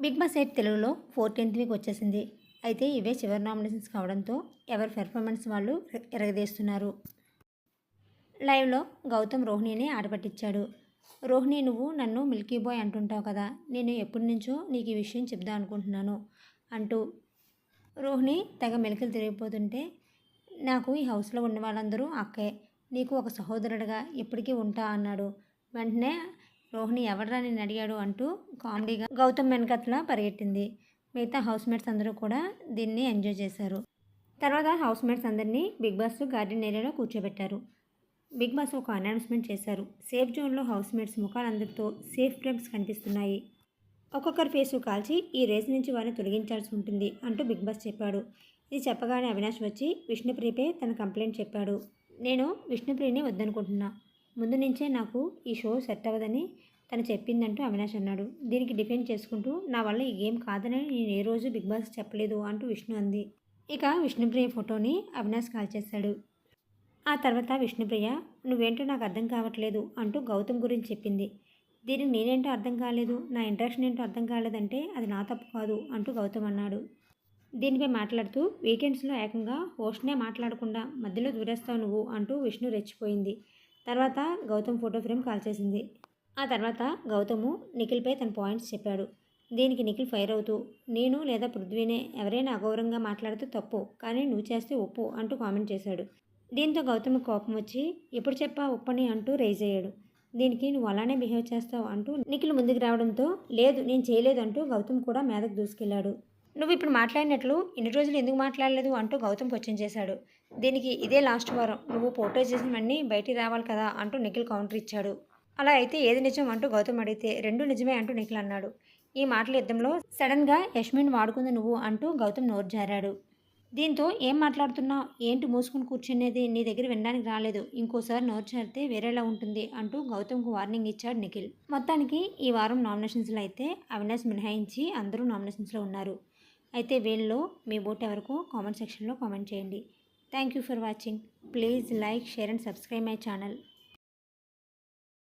Big Boss eight తెలుగులో fourteenth week వచ్చేసింది. అయితే ఇవే చివరి నామినేషన్స్ కావడంతో ఎవరి పెర్ఫార్మెన్స్ వాళ్ళు ఎరగదీస్తున్నారు. లైవ్లో గౌతమ్ రోహిణిని ఆడపట్టించాడు రోహిణి నువ్వు నన్ను మిల్కీ బాయ్ అంటుంటావు కదా నేను ఎప్పటి నుంచో నీకు ఈ విషయం చెప్దాం అనుకుంటున్నాను అంటూ రోహిణి తెగ మెలికలు తిరిగిపోతుంటే నాకు ఈ హౌస్లో ఉన్న వాళ్ళందరూ అక్కే నీకు ఒక సహోదరుడిగా ఎప్పటికీ ఉంటా అన్నాడు. వెంటనే రోహిణి ఎవడరా నేను అడిగాడు అంటూ కామెడీగా గౌతమ్ వెనకట్ల పరిగెట్టింది. మిగతా హౌస్ మేట్స్ అందరూ కూడా దీన్ని ఎంజాయ్ చేశారు. తర్వాత హౌస్ మేట్స్ అందరినీ బిగ్ బాస్ గార్డెన్ ఏరియాలో కూర్చోబెట్టారు. బిగ్ బాస్ ఒక అనౌన్స్మెంట్ చేశారు. సేఫ్ జోన్లో హౌస్ మేట్స్ ముఖాలందరితో సేఫ్ ఫ్రేమ్స్ కనిపిస్తున్నాయి. ఒక్కొక్కరి ఫేసు కాల్చి ఈ రేస్ నుంచి వారిని తొలగించాల్సి ఉంటుంది అంటూ బిగ్ బాస్ చెప్పాడు. ఇది చెప్పగానే అవినాష్ వచ్చి విష్ణుప్రియపై తన కంప్లైంట్ చెప్పాడు. నేను విష్ణుప్రియని వద్దనుకుంటున్నా. ముందు నుంచే నాకు ఈ షో సెట్ అవ్వదని తను చెప్పిందంటూ అవినాష్ అన్నాడు. దీనికి డిఫెండ్ చేసుకుంటూ నా వల్ల ఈ గేమ్ కాదని నేను ఏ రోజు బిగ్ బాస్ చెప్పలేదు అంటూ విష్ణు అంది. ఇక విష్ణుప్రియ ఫోటోని అవినాష్ కాల్ చేశాడు. ఆ తర్వాత విష్ణుప్రియ నువ్వేంటో నాకు అర్థం కావట్లేదు అంటూ గౌతమ్ గురించి చెప్పింది. దీనికి నేనేంటో అర్థం కాలేదు నా ఇంట్రెక్షన్ ఏంటో అర్థం కాలేదంటే అది నా తప్పు కాదు అంటూ గౌతమ్ అన్నాడు. దీనిపై మాట్లాడుతూ వీకెండ్స్లో ఏకంగా హోస్ట్నే మాట్లాడకుండా మధ్యలో దూరేస్తావు నువ్వు అంటూ విష్ణు రెచ్చిపోయింది. తర్వాత గౌతమ్ ఫోటో ఫ్రేమ్ కాల్ చేసింది. ఆ తర్వాత గౌతము నిఖిల్పై తన పాయింట్స్ చెప్పాడు. దీనికి నిఖిల్ ఫైర్ అవుతూ నేను లేదా పృథ్వీనే ఎవరైనా అగౌరవంగా మాట్లాడితే తప్పు కానీ నువ్వు చేస్తే ఒప్పు అంటూ కామెంట్ చేశాడు. దీంతో గౌతమ్ కోపం వచ్చి ఎప్పుడు చెప్పా ఒప్పని అంటూ రైజ్ అయ్యాడు. దీనికి నువ్వు అలానే బిహేవ్ చేస్తావు అంటూ నిఖిల్ ముందుకు రావడంతో లేదు నేను చేయలేదు అంటూ గౌతమ్ కూడా మీదకు దూసుకెళ్ళాడు నువ్వు ఇప్పుడు మాట్లాడినట్లు ఇన్ని రోజులు ఎందుకు మాట్లాడలేదు? అంటూ గౌతమ్ క్వశ్చన్ చేశాడు. దీనికి ఇదే లాస్ట్ వారం. నువ్వు ఫోటో చేసినవన్నీ బయటికి రావాలి కదా అంటూ నిఖిల్ కౌంటర్ ఇచ్చాడు. అలా అయితే ఏది నిజం? అంటూ గౌతమ్ అడిగితే రెండు నిజమే అంటూ నిఖిల్ అన్నాడు. ఈ మాటల యుద్ధంలో సడన్గా యష్మిన్ వాడుకుంది నువ్వు అంటూ గౌతమ్ నోరు జారాడు. దీంతో ఏం మాట్లాడుతున్నావు? ఏంటి మూసుకుని కూర్చునేది? నీ దగ్గర వినడానికి రాలేదు. ఇంకోసారి నోరు చేరితే వేరేలా ఉంటుంది అంటూ గౌతమ్కు వార్నింగ్ ఇచ్చాడు నిఖిల్. మొత్తానికి ఈ వారం నామినేషన్స్లో అయితే అవినాష్ మినహాయించి అందరూ నామినేషన్స్లో ఉన్నారు. అయితే వీళ్ళలో మీ ఓట్ ఎవరికో కామెంట్ సెక్షన్లో కామెంట్ చేయండి. Thank you for watching. Please like share and subscribe my channel.